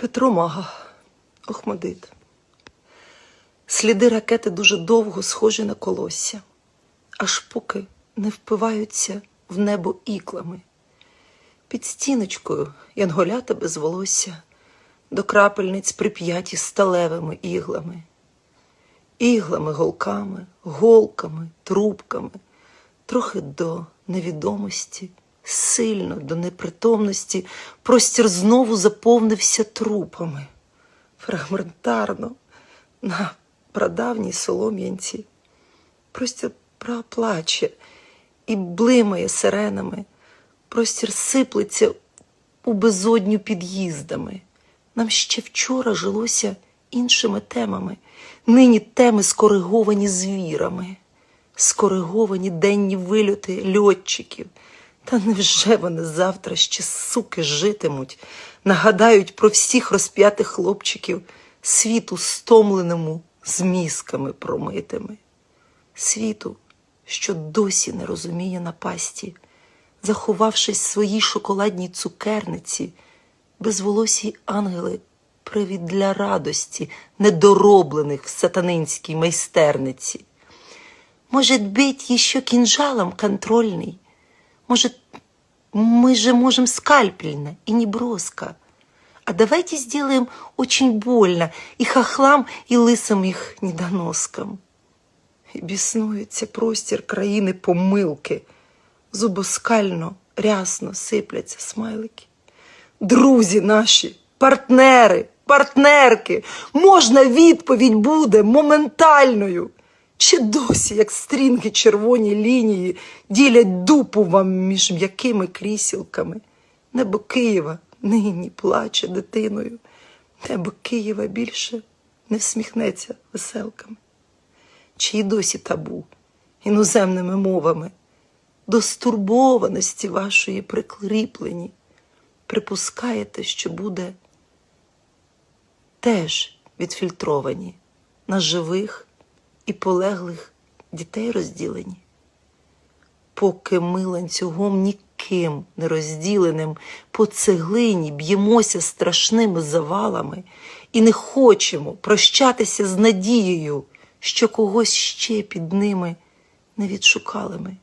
Петро Мага, Охмадит. Сліди ракети дуже довго схожі на колосся, аж поки не впиваються в небо іклами. Під стіночкою янголята без волосся, до крапельниць прип'яті сталевими іглами. Іглами, голками, голками, трубками, трохи до невідомості, сильно до непритомності, простір знову заповнився трупами. Фрагментарно, на прадавній солом'янці. Простір проплаче і блимає сиренами. Простір сиплеться у безодню під'їздами. Нам ще вчора жилося іншими темами. Нині теми скориговані звірами, скориговані денні вильоти льотчиків. Та невже вони завтра ще суки житимуть, нагадають про всіх розп'ятих хлопчиків, світу стомленому з мізками промитими, світу, що досі не розуміє напасті, заховавшись в своїй шоколадній цукерниці, безволосі ангели привід для радості, недороблених в сатанинській майстерниці. Может быть, еще кинжалом контрольный? Может, мы же можем скальпельно и не броско? А давайте сделаем очень больно и хохлам, и лысым их недоноскам. І біснується простір країни помилки. Зубоскально, рясно сипляться смайлики. Друзі наші, партнери, партнерки, можна відповідь буде моментальною. Чи досі, як стрінги червоні лінії, ділять дупу вам між м'якими крісілками? Небо Києва нині плаче дитиною. Небо Києва більше не всміхнеться веселками. Чи й досі табу іноземними мовами до стурбованості вашої прикріплені, припускаєте, що буде теж відфільтровані на живих і полеглих дітей розділені. Поки ми ланцюгом ніким не розділеним по цеглині б'ємося страшними завалами і не хочемо прощатися з надією, що когось ще під ними не відшукали ми.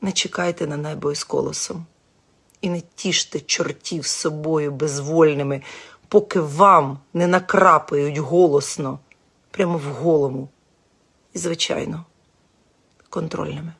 Не чекайте на небо із колосом і не тіште чортів собою безвольними, поки вам не накрапають голосно прямо в голому і, звичайно, контрольними.